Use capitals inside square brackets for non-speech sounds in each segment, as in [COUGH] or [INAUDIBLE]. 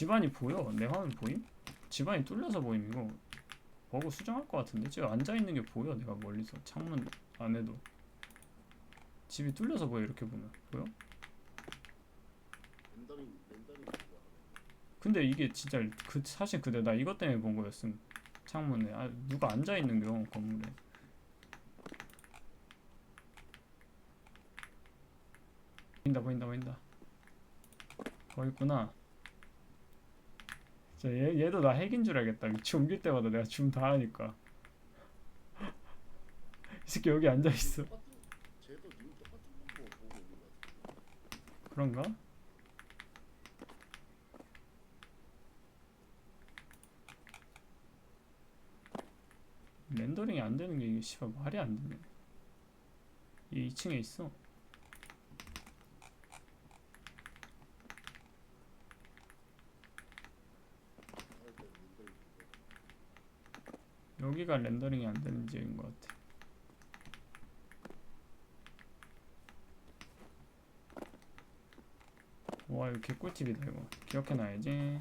집안이 보여? 내 화면 보임? 집안이 뚫려서 보임 이거. 버그 수정할 것 같은데? 지금 앉아있는 게 보여 내가 멀리서. 창문 안에도. 집이 뚫려서 보여 이렇게 보면. 보여? 근데 이게 진짜 그 사실 그대 나 이것 때문에 본 거였음. 창문에. 아 누가 앉아 있는 겨 건물에. 보인다 보인다 보인다. 거기 있구나 진짜 얘, 얘도 나 핵인 줄 알겠다 위치 옮길 때마다 내가 줌 다 하니까 [LAUGHS] 이 새끼 여기 앉아 있어 똑같은 쟤도 님 똑같은 거 보고 있는 것 같아. 그런가? 렌더링이 안 되는 게 이게 씨발 말이 안 되네. 얘 2층에 있어. 할 때 렌더링 그거. 여기가 렌더링이 안 되는 지역인 것 같아. 와 이거 개꿀팁이다 이거. 기억해놔야지.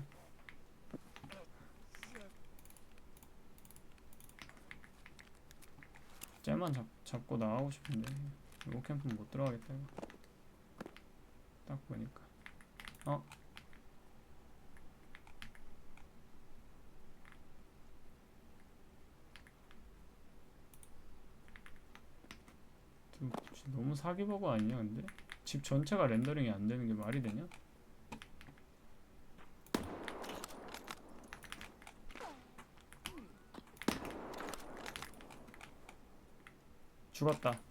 쟤만 잡, 잡고 나가고 싶은데. 이거 캠프 못 들어가겠다 이거. 딱 보니까. 어? 너무 사기버거 아니냐 근데? 집 전체가 렌더링이 안 되는 게 말이 되냐? 죽었다